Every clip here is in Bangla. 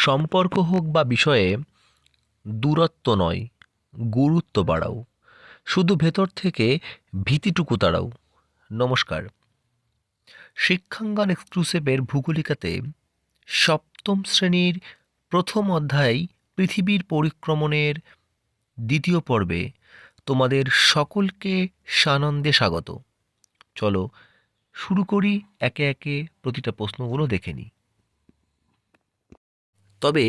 সম্পর্ক হোক বা বিষয়ে দূরত্ব নয়, গুরুত্ব বাড়াও। শুধু ভেতর থেকে ভীতিটুকু তাড়াও। নমস্কার। শিক্ষাঙ্গন এক্সক্লুসিভের ভূগোলিকাতে সপ্তম শ্রেণির প্রথম অধ্যায় পৃথিবীর পরিক্রমণের দ্বিতীয় পর্বে তোমাদের সকলকে সানন্দে স্বাগত। চলো শুরু করি একে একে প্রতিটা প্রশ্নগুলো দেখে নিই। তবে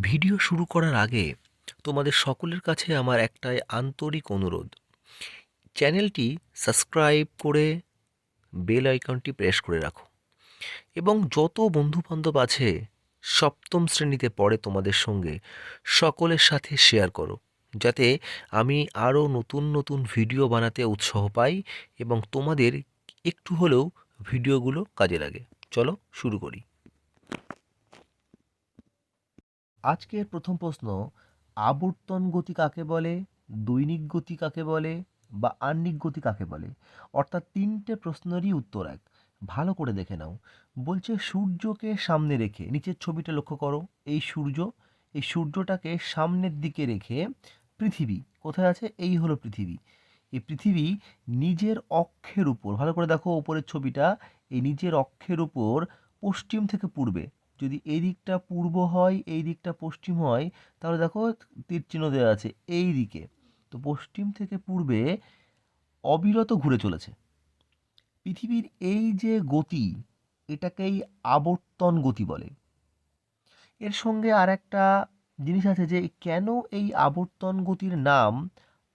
ভিডিও শুরু করার আগে তোমাদের সকলের কাছে আমার একটাই আন্তরিক অনুরোধ। চ্যানেলটি সাবস্ক্রাইব করে বেল আইকনটি প্রেস করে রাখো। এবং যত বন্ধুবান্ধব আছে, সপ্তম শ্রেণীতে পড়ে তোমাদের সঙ্গে সকলের সাথে শেয়ার করো, যাতে আমি আরও নতুন নতুন ভিডিও বানাতে উৎসাহ পাই এবং তোমাদের একটু হলেও ভিডিওগুলো কাজে লাগে। চলো শুরু করি। আজকের প্রথম প্রশ্ন, আবর্তন গতি কাকে বলে, দৈনিক গতি কাকে বলে বা আহ্নিক গতি কাকে বলে? অর্থাৎ তিনটে প্রশ্নেরই উত্তর এক। ভালো করে দেখে নাও। বলছে সূর্যকে সামনে রেখে, নিচের ছবিটা লক্ষ্য করো, এই সূর্য, এই সূর্যটাকে সামনের দিকে রেখে পৃথিবী, কোথায় আছে? এই হলো পৃথিবী। এই পৃথিবী নিজের অক্ষের উপর, ভালো করে দেখো ওপরের ছবিটা, এই নিজের অক্ষের উপর পশ্চিম থেকে পূর্বে যদি এই দিকটা পূর্ব হয়, এই দিকটা পশ্চিম হয়, তাহলে দেখো তীর চিহ্ন দেওয়া আছে এই দিকে। তো পশ্চিম থেকে পূর্বে অবিরত ঘুরে চলেছে। পৃথিবীর এই যে গতি, এটাকেই আবর্তন গতি বলে। এর সঙ্গে আর একটা জিনিস আছে যে, কেন এই আবর্তন গতির নাম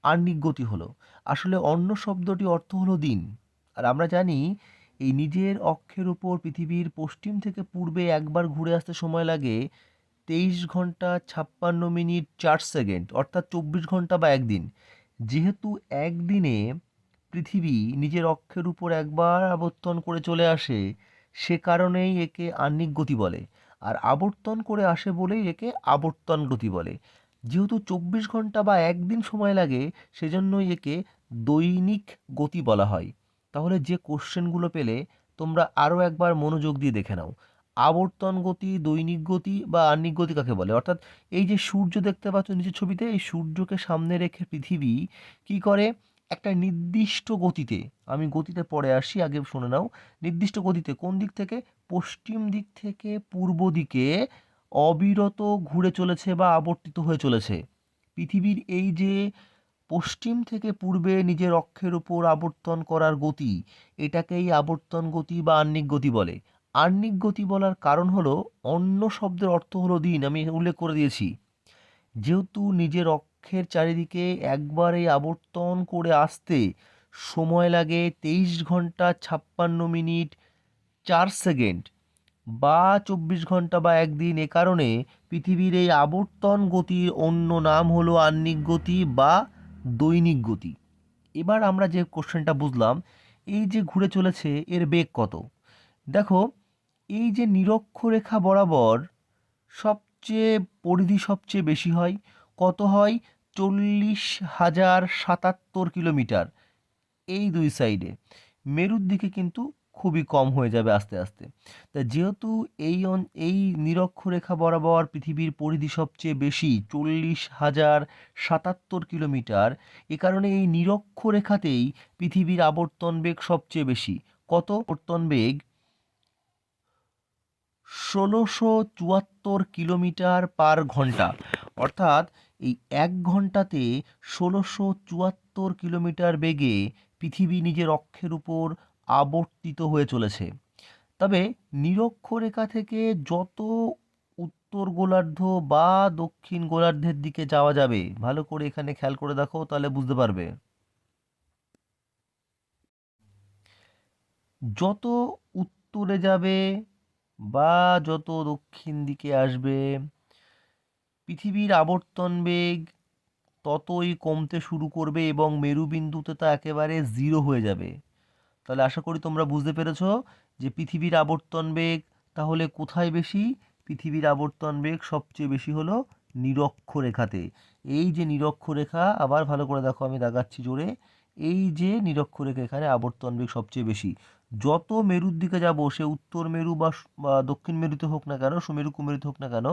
আর্নিক গতি হলো? আসলে অন্য শব্দটি অর্থ হলো দিন। আর আমরা জানি এই নিজের অক্ষের উপর পৃথিবীর পশ্চিম থেকে পূর্বে একবার ঘুরে আসতে সময় লাগে তেইশ ঘণ্টা ছাপ্পান্ন মিনিট চার সেকেন্ড, অর্থাৎ চব্বিশ ঘণ্টা বা একদিন। যেহেতু একদিনে পৃথিবী নিজের অক্ষের উপর একবার আবর্তন করে চলে আসে, সে কারণেই একে আহ্নিক গতি বলে। আর আবর্তন করে আসে বলেই একে আবর্তন গতি বলে। যেহেতু চব্বিশ ঘণ্টা বা একদিন সময় লাগে, সেজন্যই একে দৈনিক গতি বলা হয়। তাহলে যে কোশ্চেনগুলো পেলে তোমরা আরও একবার মনোযোগ দিয়ে দেখে নাও। আবর্তন গতি, দৈনিক গতি বা আর্নিক গতি কাকে বলে? অর্থাৎ এই যে সূর্য দেখতে পাচ্ছ নিচের ছবিতে, এই সূর্যকে সামনে রেখে পৃথিবী কি করে? একটা নির্দিষ্ট গতিতে, আমি গতিতে পড়ে আসি, আগে শুনে নাও। নির্দিষ্ট গতিতে, কোন দিক থেকে? পশ্চিম দিক থেকে পূর্ব দিকে অবিরত ঘুরে চলেছে বা আবর্তিত হয়ে চলেছে। পৃথিবীর এই যে পশ্চিম থেকে পূর্বে নিজের অক্ষের উপর আবর্তন করার গতি, এটাকেই আবর্তন গতি বা আহ্নিক গতি বলে। আহ্নিক গতি বলার কারণ হলো, অন্য শব্দের অর্থ হলো দিন, আমি উল্লেখ করে দিয়েছি। যেহেতু নিজের অক্ষের চারিদিকে একবার আবর্তন করে আসতে সময় লাগে তেইশ ঘণ্টা ছাপ্পান্ন মিনিট চার সেকেন্ড বা চব্বিশ ঘণ্টা বা একদিন, এ কারণে পৃথিবীর এই আবর্তন গতির অন্য নাম হলো আহ্নিক গতি বা দৈনিক গতি। এবার আমরা যে কোশ্চেনটা বুঝলাম, এই যে ঘুরে চলেছে, এর বেগ কত? দেখো, এই যে নিরক্ষরেখা বরাবর সবচেয়ে পরিধি সবচেয়ে বেশি হয়, কত হয়? চল্লিশ হাজার সাতাত্তর কিলোমিটার। এই দুই সাইডে মেরুর দিকে কিন্তু খুবই কম হয়ে যাবে আস্তে আস্তে। তা যেহেতু এই এই নিরক্ষরেখা বরাবর পৃথিবীর পরিধি সবচেয়ে বেশি, চল্লিশ হাজার সাতাত্তর কিলোমিটার, এ কারণে এই নিরক্ষরেখাতেই পৃথিবীর আবর্তন বেগ সবচেয়ে বেশি। কত আবর্তন বেগ? ষোলোশো চুয়াত্তর কিলোমিটার পার ঘণ্টা। অর্থাৎ এই এক ঘন্টাতে ষোলোশো চুয়াত্তর কিলোমিটার বেগে পৃথিবী নিজের অক্ষের উপর আবর্তিত হয়ে চলেছে। তবে নিরক্ষরেখা থেকে যত উত্তর গোলার্ধ বা দক্ষিণ গোলার্ধের দিকে যাওয়া যাবে, ভালো করে এখানে খেয়াল করে দেখো, তাহলে বুঝতে পারবে। যত উত্তরে যাবে বা যত দক্ষিণ দিকে আসবে, পৃথিবীর আবর্তন বেগ ততই কমতে শুরু করবে এবং মেরুবিন্দুতে তা একেবারে জিরো হয়ে যাবে। তাহলে আশা করি তোমরা বুঝতে পেরেছ যে পৃথিবীর আবর্তন বেগ তাহলে কোথায় বেশি? পৃথিবীর আবর্তন বেগ সবচেয়ে বেশি হলো নিরক্ষরেখাতে এই যে নিরক্ষরেখা আবার ভালো করে দেখো আমি দাগাচ্ছি জোরে, এই যে নিরক্ষরেখা এখানে আবর্তন বেগ সবচেয়ে বেশি। যত মেরুর দিকে যাব, সে উত্তর মেরু বা দক্ষিণ মেরুতে হোক না কেন সুমেরু কুমেরুতে হোক না কেন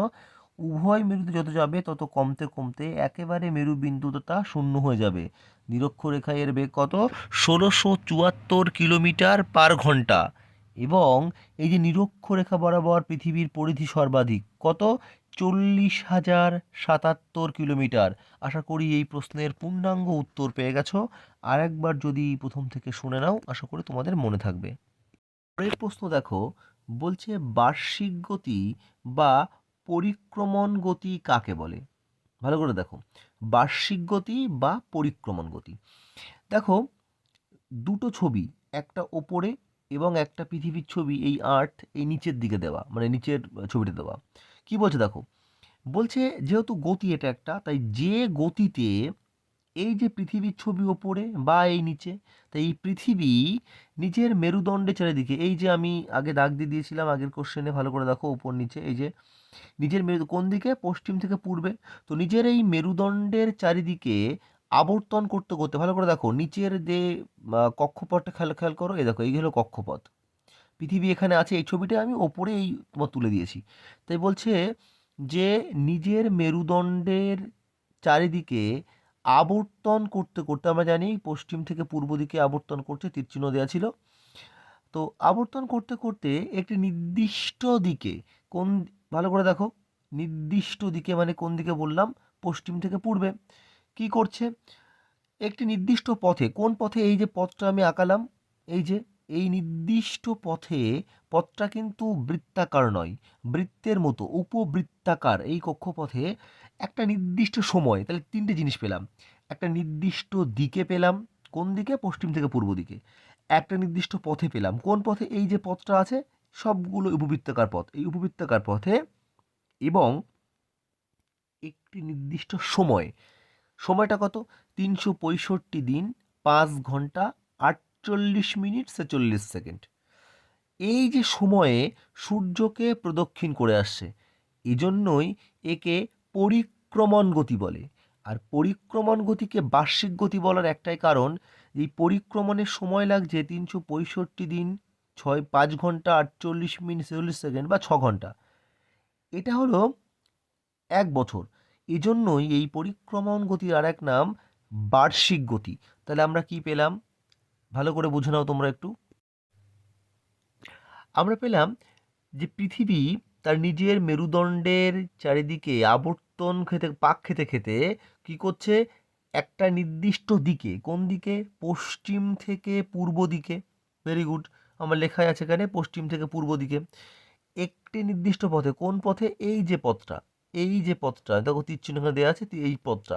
উভয় মেরুতে যত যাবে, তত কমতে কমতে একেবারে মেরু বিন্দুটা শূন্য হয়ে যাবে। নিরক্ষরেখা এর বেগ কত? ষোলোশো চুয়াত্তর কিলোমিটার পার ঘণ্টা। এবং এই যে নিরক্ষরেখা বরাবর পৃথিবীর পরিধি সর্বাধিক, কত? চল্লিশ হাজার সাতাত্তর কিলোমিটার। আশা করি এই প্রশ্নের পূর্ণাঙ্গ উত্তর পেয়ে গেছো। আর একবার যদি প্রথম থেকে শুনে নাও, আশা করি তোমাদের মনে থাকবে। পরের প্রশ্ন দেখো, বলছে বার্ষিক গতি বা পরিক্রমণ গতি কাকে বলে? ভালো করে দেখো। বার্ষিক গতি বা পরিক্রমণ গতি। দেখো, দুটো ছবি, একটা ওপরে এবং একটা পৃথিবীর ছবি এই আর্থ এই নিচের দিকে দেওয়া মানে নিচের ছবিটা দেওয়া। কি বলছে দেখো? বলছে যেহেতু গতি এটা একটা, তাই যে গতিতে এই যে পৃথিবীর ছবি ওপরে বা এই নিচে, তাই এই পৃথিবী নিজের মেরুদণ্ডের চারিদিকে, এই যে আমি আগে দাগ দিয়ে দিয়েছিলাম আগের কোশ্চেনে ভালো করে দেখো উপর নিচে, এই যে নিজের মেরু কোন দিকে? পশ্চিম থেকে পূর্বে। তো নিজের এই মেরুদণ্ডের চারিদিকে আবর্তন করতে করতে, ভালো করে দেখো, নিচের যে কক্ষপথটা খেয়াল খেয়াল করো, এই দেখো, এই হলো কক্ষপথ। পৃথিবী এখানে আছে, এই ছবিটা আমি ওপরে এই তোমার তুলে দিয়েছি। তাই বলছে যে নিজের মেরুদণ্ডের চারিদিকে আবর্তন করতে করতে আমরা জানি, পশ্চিম থেকে পূর্ব দিকে আবর্তন করছে তীরচিহ্ন দেওয়া ছিল। তো আবর্তন করতে করতে একটি নির্দিষ্ট দিকে কোন ভালো করে দেখো। নির্দিষ্ট দিকে মানে কোন দিকে বললাম? পশ্চিম থেকে পূর্বে। কি করছে? একটি নির্দিষ্ট পথে, কোন পথে এই যে পথটা আমি আঁকালাম? এই যে, এই নির্দিষ্ট পথে, পথটা কিন্তু বৃত্তাকার নয়, বৃত্তের মতো, উপবৃত্তাকার এই কক্ষপথে একটা নির্দিষ্ট সময়, তাহলে তিনটে জিনিস পেলাম। একটা নির্দিষ্ট দিকে পেলাম, কোন দিকে? পশ্চিম থেকে পূর্ব দিকে। একটা নির্দিষ্ট পথে পেলাম। কোন পথে এই যে পথটা আছে? সবগুলো উপবৃত্তাকার পথ। এই উপবৃত্তাকার পথে এবং একটি নির্দিষ্ট সময়। সময়টা কত? তিনশো পঁয়ষট্টি দিন, পাঁচ ঘণ্টা, আটচল্লিশ মিনিট, ছেচল্লিশ সেকেন্ড। এই যে সময়ে সূর্যকে প্রদক্ষিণ করে আসছে, এজন্যই একে পরিক্রমণ গতি বলে। আর পরিক্রমণ গতিকে বার্ষিক গতি বলার একটাই কারণ এই পরিক্রমণের সময় লাগছে তিনশো পঁয়ষট্টি দিন ছয়, পাঁচ ঘণ্টা, আটচল্লিশ মিনিট চল্লিশ সেকেন্ড বা ছ ঘণ্টা। এটা হলো এক বছর। এজন্যই এই পরিক্রমণ গতির আর এক নাম বার্ষিক গতি। তাহলে আমরা কি পেলাম? ভালো করে বুঝে নাও তোমরা একটু। আমরা পেলাম যে পৃথিবী তার নিজের মেরুদণ্ডের চারিদিকে আবর্তন খেতে, পাক খেতে খেতে কি করছে? একটা নির্দিষ্ট দিকে, কোন দিকে? পশ্চিম থেকে পূর্ব দিকে। ভেরি গুড আমার লেখায় আছে এখানে পশ্চিম থেকে পূর্ব দিকে। একটি নির্দিষ্ট পথে, কোন পথে? এই যে পথটা, এই যে পথটা, দেখো তীর চিহ্ন দেওয়া আছে, এই পথটা।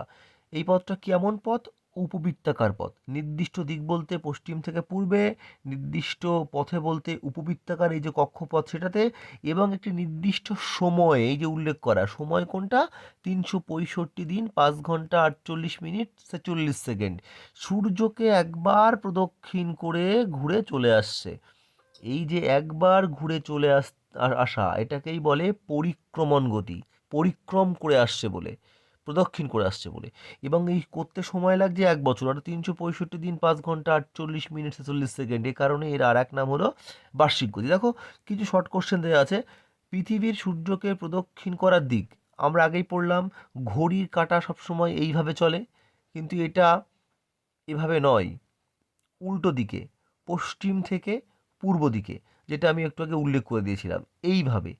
এই পথটা কেমন পথ? উপবৃত্তাকার পথ। নির্দিষ্ট দিক বলতে পশ্চিম থেকে পূর্বে, নির্দিষ্ট পথে বলতে উপবৃত্তাকার এই যে কক্ষপথ সেটাতে, এবং একটি নির্দিষ্ট সময় এই যে উল্লেখ করা। সময় কোনটা? তিনশো পঁয়ষট্টি দিন, পাঁচ ঘণ্টা আটচল্লিশ মিনিট, ছেচল্লিশ সেকেন্ড। সূর্যকে একবার প্রদক্ষিণ করে ঘুরে চলে আসছে। এই যে একবার ঘুরে চলে আস আসা, এটাকেই বলে পরিক্রমণ গতি। পরিক্রম করে আসছে বলে। প্রদক্ষিণ করে আসছে বলে। এবং এই করতে সময় লাগছে এক বছর। অর্থাৎ তিনশো পঁয়ষট্টি দিন পাঁচ ঘণ্টা আটচল্লিশ মিনিট ছেচল্লিশ সেকেন্ড। এ কারণে এর আর এক নাম হলো বার্ষিক গতি। দেখো, কিছু শর্ট কোশ্চেন দেওয়া আছে। পৃথিবীর সূর্যকে প্রদক্ষিণ করার দিক, আমরা আগেই পড়লাম, ঘড়ির কাঁটা সবসময় এইভাবে চলে। কিন্তু এটা এভাবে নয়। উল্টো দিকে, পশ্চিম থেকে পূর্ব দিকে, যেটা আমি একটু আগে উল্লেখ করে দিয়েছিলাম। এইভাবে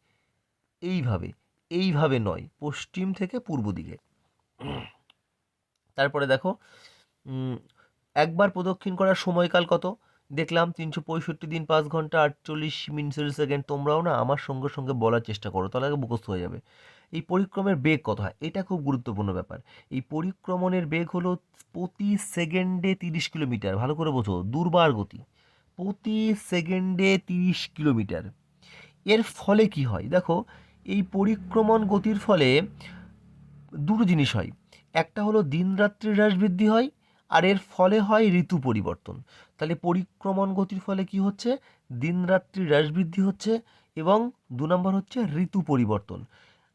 এইভাবে এইভাবে নয়। পশ্চিম থেকে পূর্ব দিকে। তারপরে দেখো একবার প্রদক্ষিণ করার সময়কাল কত? দেখলাম তিনশো পঁয়ষট্টি দিন পাঁচ ঘণ্টা আটচল্লিশ মিনিট সেকেন্ড। তোমরাও না আমার সঙ্গে সঙ্গে বলার চেষ্টা করো, তাহলে মুখস্থ হয়ে যাবে। এই পরিক্রমের বেগ কত হয়? এটা খুব গুরুত্বপূর্ণ ব্যাপার। এই পরিক্রমণের বেগ হলো প্রতি সেকেন্ডে তিরিশ কিলোমিটার। ভালো করে বোঝো, দুর্বার গতি। প্রতি সেকেন্ডে তিরিশ কিলোমিটার। এর ফলে কি হয়? দেখো, এই পরিক্রমণ গতির ফলে দুটো জিনিস হয়। একটা হলো দিন রাত্রির হ্রাস বৃদ্ধি হয়, আর এর ফলে হয় ঋতু পরিবর্তন। তাহলে পরিক্রমণ গতির ফলে কি হচ্ছে? দিন রাত্রির হ্রাস বৃদ্ধি হচ্ছে এবং দু নম্বর হচ্ছে ঋতু পরিবর্তন।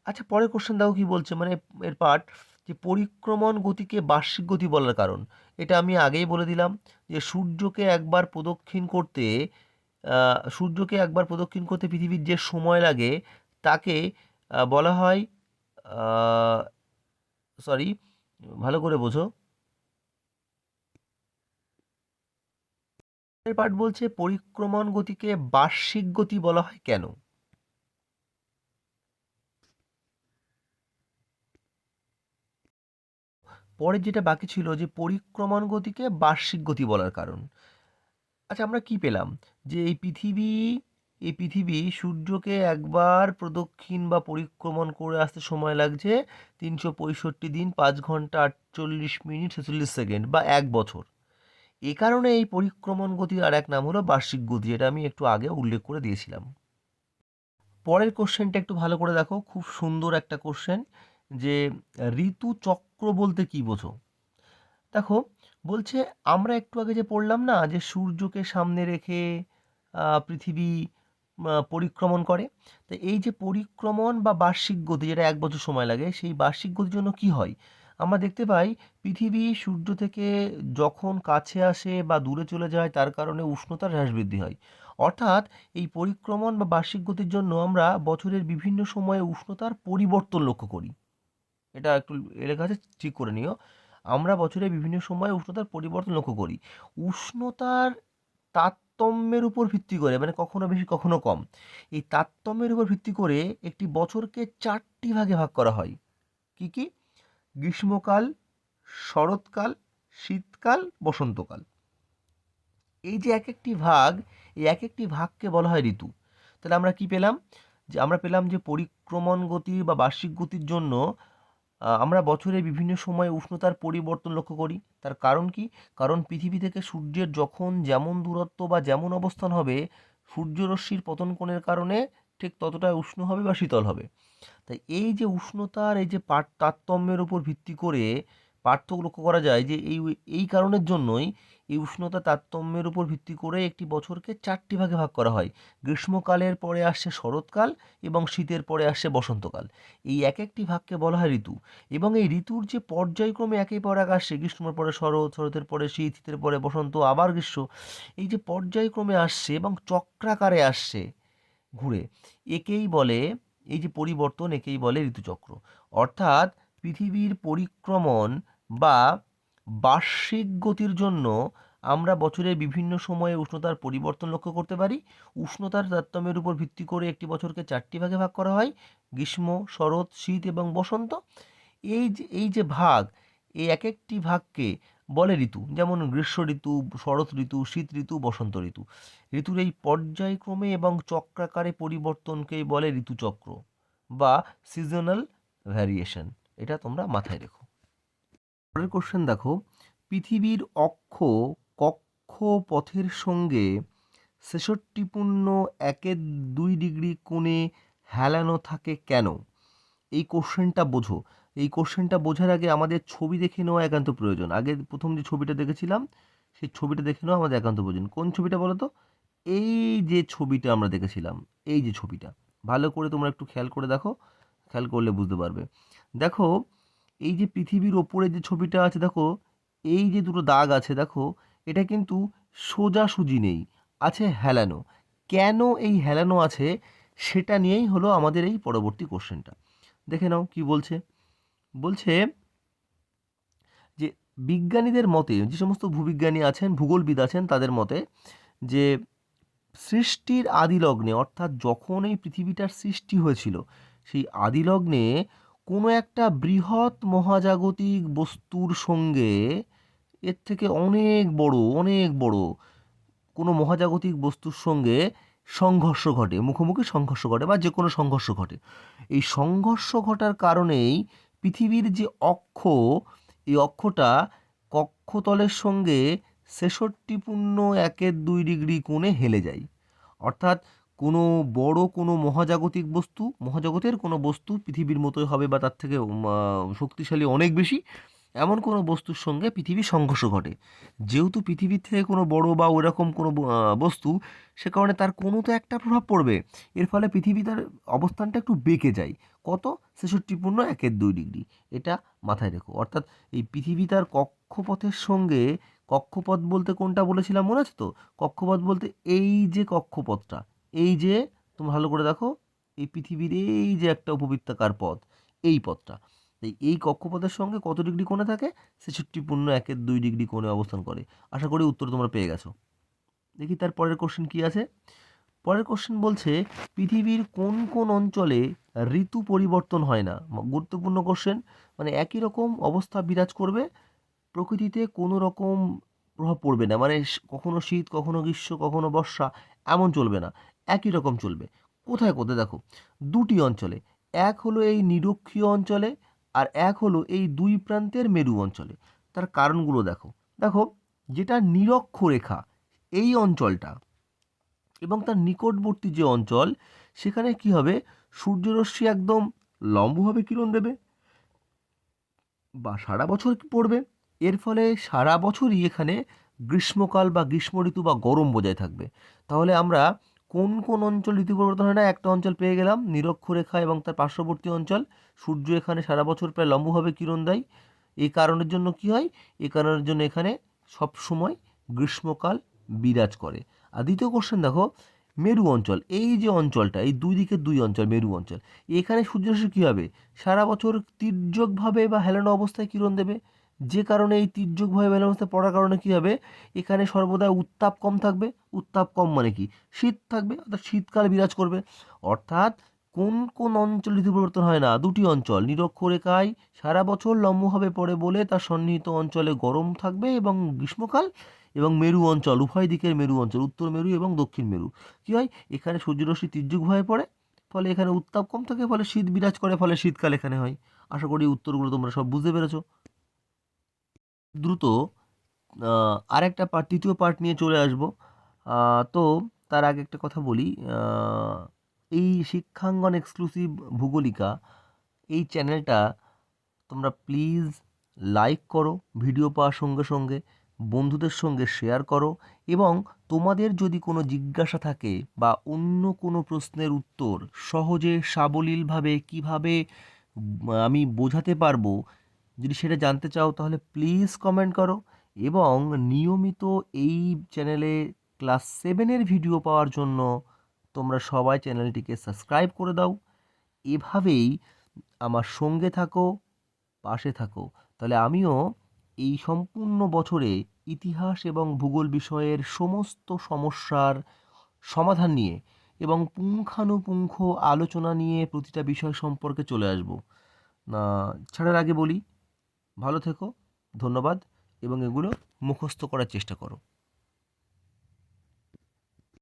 আচ্ছা পরের কোশ্চেন দেখো কি বলছে? মানে এর পার্ট যে পরিক্রমণ গতিকে বার্ষিক গতি বলার কারণ। এটা আমি আগেই বলে দিলাম যে সূর্যকে একবার প্রদক্ষিণ করতে সূর্যকে একবার প্রদক্ষিণ করতে পৃথিবীর যে সময় লাগে, তাকে বলা হয় সরি ভালো করে বোঝো। পাঠ বলছে, পরিক্রমণ গতিকে বার্ষিক গতি বলা হয় কেন? পরের যেটা বাকি ছিল যে, পরিক্রমণ গতিকে বার্ষিক গতি বলার কারণ। আচ্ছা আমরা কি পেলাম? যে এই পৃথিবী এই পৃথিবী সূর্যকে একবার প্রদক্ষিণ বা পরিক্রমণ করে আসতে সময় লাগছে তিনশো পঁয়ষট্টি দিন, পাঁচ ঘণ্টা আটচল্লিশ মিনিট, ছেচল্লিশ সেকেন্ড বা এক বছর। এ কারণে এই পরিক্রমণ গতির আর এক নাম হলো বার্ষিক গতি, যেটা আমি একটু আগে উল্লেখ করে দিয়েছিলাম। পরের কোশ্চেনটা একটু ভালো করে দেখো, খুব সুন্দর একটা কোশ্চেন যে ঋতু চক্র বলতে কি বোঝো? দেখো, বলছে আমরা একটু আগে যে পড়লাম না, যে সূর্যকে সামনে রেখে পৃথিবী পরিক্রমণ করে। তো এই যে পরিক্রমণ বা বার্ষিক গতি যেটা এক বছর সময় লাগে, সেই বার্ষিক গতির জন্য কি হয়? আমরা দেখতে পাই পৃথিবী সূর্য থেকে যখন কাছে আসে বা দূরে চলে যায়, তার কারণে উষ্ণতার হ্রাস বৃদ্ধি হয়। অর্থাৎ এই পরিক্রমণ বা বার্ষিক গতির জন্য আমরা বছরের বিভিন্ন সময়ে উষ্ণতার পরিবর্তন লক্ষ্য করি। এটা একটু লেখা আছে, ঠিক করে নিও। আমরা বছরের বিভিন্ন সময়ে উষ্ণতার পরিবর্তন লক্ষ্য করি। উষ্ণতার তারতম্যের উপর ভিত্তি করে মানে কখনো বেশি, কখনো কম। এই তারতম্যের উপর ভিত্তি করে একটি বছরকে চারটি ভাগে ভাগ করা হয়। কি কি? গ্রীষ্মকাল, শরৎকাল, শীতকাল, বসন্তকাল। এই যে এক একটি ভাগ, এই এক একটি ভাগকে বলা হয় ঋতু। তাহলে আমরা কি পেলাম? যে আমরা পেলাম যে পরিক্রমণ গতি বা বার্ষিক গতির জন্য আমরা বছরে বিভিন্ন সময়ে উষ্ণতার পরিবর্তন লক্ষ্য করি। তার কারণ কি? কারণ পৃথিবী থেকে সূর্যের যখন যেমন দূরত্ব বা যেমন অবস্থান হবে, সূর্যরশ্মির পতন কোণের কারণে ঠিক ততটাই উষ্ণ হবে বা শীতল হবে। তাই এই যে উষ্ণতার এই যে পাট তারতম্যের উপর ভিত্তি করে পার্থক্য লক্ষ্য করা যায় যে এই এই কারণের জন্যই এই উষ্ণতা তারতম্যের উপর ভিত্তি করে একটি বছরকে চারটি ভাগে ভাগ করা হয়। গ্রীষ্মকালের পরে আসছে শরৎকাল এবং শীতের পরে আসছে বসন্তকাল। এই এক একটি ভাগকে বলা হয় ঋতু এবং এই ঋতুর যে পর্যায়ক্রমে একের পর এক আসছে গ্রীষ্মের পরে শরৎ, শরতের পরে শীত, শীতের পরে বসন্ত, আবার গ্রীষ্ম, এই যে পর্যায়ক্রমে আসছে এবং চক্রাকারে আসছে ঘুরে, একেই বলে এই যে পরিবর্তন, একেই বলে ঋতুচক্র। অর্থাৎ পৃথিবীর পরিক্রমণ বা বার্ষিক গতির জন্য আমরা বছরের বিভিন্ন সময়ে উষ্ণতার পরিবর্তন লক্ষ্য করতে পারি। উষ্ণতার তারতম্যের উপর ভিত্তি করে একটি বছরকে চারটি ভাগে ভাগ করা হয়, গ্রীষ্ম, শরৎ, শীত এবং বসন্ত। এই যে এই যে ভাগ, এই এক একটি ভাগকে বলে ঋতু, যেমন গ্রীষ্ম ঋতু, শরৎ ঋতু, শীত ঋতু, বসন্ত ঋতু। ঋতুর এই পর্যায়ক্রমে এবং চক্রাকারে পরিবর্তনকেই বলে ঋতুচক্র বা সিজনাল ভ্যারিয়েশন এটা তোমরা মাথায় রেখো। পরের কোশ্চেন দেখো। পৃথিবীর অক্ষ কক্ষপথের সঙ্গে ছেষট্টি পূর্ণ একের দুই ডিগ্রি কোণে হেলানো থাকে কেন? এই কোশ্চেনটা বোঝো। এই কোশ্চেনটা বোঝার আগে আমাদের ছবি দেখে নেওয়া একান্ত প্রয়োজন। আগে প্রথম যে ছবিটা দেখেছিলাম, সেই ছবিটা দেখে নেওয়া আমাদের একান্ত প্রয়োজন। কোন ছবিটা বলো তো? এই যে ছবিটা আমরা দেখেছিলাম, এই যে ছবিটা। ভালো করে তোমরা একটু খেয়াল করে দেখো। খেয়াল করলে বুঝতে পারবে। দেখো এই যে পৃথিবীর ওপরে যে ছবিটা আছে, দেখো, এই যে দুটো দাগ আছে, দেখো, এটা কিন্তু সোজাসুজি নেই, আছে হেলানো। কেন এই হেলানো আছে সেটা নিয়েই হলো আমাদের এই পরবর্তী কোশ্চেনটা। দেখে নাও কি বলছে। বলছে যে বিজ্ঞানীদের মতে, যে সমস্ত ভূবিজ্ঞানী আছেন, ভূগোলবিদ আছেন তাদের মতে, যে সৃষ্টির আদিলগ্নে, অর্থাৎ যখন এই পৃথিবীটার সৃষ্টি হয়েছিল, সেই আদিলগ্নে কোনো একটা বৃহৎ মহাজাগতিক বস্তুর সঙ্গে এর থেকে অনেক বড় অনেক বড় কোনো মহাজাগতিক বস্তুর সঙ্গে সংঘর্ষ ঘটে, মুখোমুখি সংঘর্ষ ঘটে বা যে কোনো সংঘর্ষ ঘটে। এই সংঘর্ষ ঘটার কারণেই পৃথিবীর যে অক্ষ, এই অক্ষটা কক্ষতলের সঙ্গে ছেষট্টি পূর্ণ একের দুই ডিগ্রি কোণে হেলে যায়। অর্থাৎ কোনো বড় কোনো মহাজাগতিক বস্তু, মহাজগতের কোনো বস্তু পৃথিবীর মতোই হবে বা তার থেকে শক্তিশালী অনেক বেশি, এমন কোনো বস্তুর সঙ্গে পৃথিবীর সংঘর্ষ ঘটে। যেহেতু পৃথিবীর থেকে কোনো বড় বা ওইরকম কোনো বস্তু, সে কারণে তার কোনো তো একটা প্রভাব পড়বে। এর ফলে পৃথিবী তার অবস্থানটা একটু বেঁকে যায়। কত? ছেষট্টি পূর্ণ একের দুই ডিগ্রি। এটা মাথায় রেখো। অর্থাৎ এই পৃথিবী তার কক্ষপথের সঙ্গে, কক্ষপথ বলতে কোনটা বলেছিলাম মনে আছে তো? কক্ষপথ বলতে এই যে কক্ষপথটা এই যে তুমি ভালো করে দেখো, এই পৃথিবীর এই যে একটা উপবৃত্তাকার পথ, এই পথটা। এই এই কক্ষপথের সঙ্গে কত ডিগ্রি কোণে থাকে? ছেষট্টি পূর্ণ একের দুই ডিগ্রি কোণে অবস্থান করে। আশা করি উত্তর তোমরা পেয়ে গেছো। দেখি তার পরের কোশ্চেন কী আছে? পরের কোশ্চেন বলছে, পৃথিবীর কোন কোন অঞ্চলে ঋতু পরিবর্তন হয় না? গুরুত্বপূর্ণ কোশ্চেন মানে একই রকম অবস্থা বিরাজ করবে, প্রকৃতিতে কোনো রকম প্রভাব পড়বে না। মানে কখনো শীত, কখনো গ্রীষ্ম, কখনো বর্ষা, এমন চলবে না। একই রকম চলবে। কোথায় কোথায়? দেখো, দুটি অঞ্চলে, এক হলো এই নিরক্ষীয় অঞ্চলে আর এক হলো এই দুই প্রান্তের মেরু অঞ্চলে। তার কারণগুলো দেখো। দেখো, যেটা নিরক্ষরেখা এই অঞ্চলটা এবং তার নিকটবর্তী যে অঞ্চল, সেখানে কি হবে? সূর্যরশ্মি একদম লম্বভাবে কিরণ দেবে বা সারা বছর পড়বে। এর ফলে সারা বছরই এখানে গ্রীষ্মকাল বা গ্রীষ্ম ঋতু বা গরম বজায় থাকবে। তাহলে আমরা কোন কোন অঞ্চল ঋতু পরিবর্তন হয় না? একটা অঞ্চল পেয়ে গেলাম, নিরক্ষরেখা এবং তার পার্শ্ববর্তী অঞ্চল। সূর্য এখানে সারা বছর প্রায় লম্বভাবে কিরণ দেয়। এই কারণের জন্য কি হয়? এই কারণের জন্য এখানে সব সময় গ্রীষ্মকাল বিরাজ করে। আর দ্বিতীয় কোশ্চেন দেখো, মেরু অঞ্চল, এই যে অঞ্চলটা, এই দুই দিকের দুই অঞ্চল, মেরু অঞ্চল, এখানে সূর্যরশ্মি কী হবে? সারা বছর তির্যকভাবে বা হেলানো অবস্থায় কিরণ দেবে। যে কারণে এই তির্যকভাবে অবস্থায় পড়ার কারণে কী হবে? এখানে সর্বদা উত্তাপ কম থাকবে। উত্তাপ কম মানে কি? শীত থাকবে, অর্থাৎ শীতকাল বিরাজ করবে। অর্থাৎ কোন কোন অঞ্চল ঋতু পরিবর্তন হয় না? দুটি অঞ্চল, নিরক্ষরেখায় সারা বছর লম্বভাবে পড়ে বলে তার সন্নিহিত অঞ্চলে গরম থাকবে এবং গ্রীষ্মকাল এবং মেরু অঞ্চল, উভয় দিকের মেরু অঞ্চল, উত্তর মেরু এবং দক্ষিণ মেরু। কী হয়? এখানে সূর্যরশ্মি তির্যকভাবে পড়ে, ফলে এখানে উত্তাপ কম থাকে, ফলে শীত বিরাজ করে, ফলে শীতকাল এখানে হয়। আশা করি উত্তরগুলো তোমরা সব বুঝতে পেরেছ। দ্রুত আরেকটা পার্ট তৃতীয় পার্ট নিয়ে চলে আসব। তো তার আগে একটা কথা বলি এই শিক্ষাঙ্গন এক্সক্লুসিভ ভূগোলিকা, এই চ্যানেলটা তোমরা প্লিজ লাইক করো ভিডিও পাওয়ার সঙ্গে সঙ্গে, বন্ধুদের সঙ্গে শেয়ার করো এবং তোমাদের যদি কোনো জিজ্ঞাসা থাকে বা অন্য কোনো প্রশ্নের উত্তর সহজে, সাবলীলভাবে, কীভাবে আমি বোঝাতে পারব যদি সেটা জানতে চাও, তাহলে প্লিজ কমেন্ট করো এবং নিয়মিত এই চ্যানেলে ক্লাস সেভেনের ভিডিও পাওয়ার জন্য তোমরা সবাই চ্যানেলটিকে সাবস্ক্রাইব করে দাও। এভাবেই আমার সঙ্গে থাকো, পাশে থাকো। তাহলে আমিও এই সম্পূর্ণ বছরে ইতিহাস এবং ভূগোল বিষয়ের সমস্ত সমস্যার সমাধান নিয়ে এবং পুঙ্খানুপুঙ্খ আলোচনা নিয়ে প্রতিটা বিষয় সম্পর্কে চলে আসব। না, ছাড়ার আগে বলি ভালো থেকো ধন্যবাদ এবং এগুলো মুখস্থ করার চেষ্টা করো।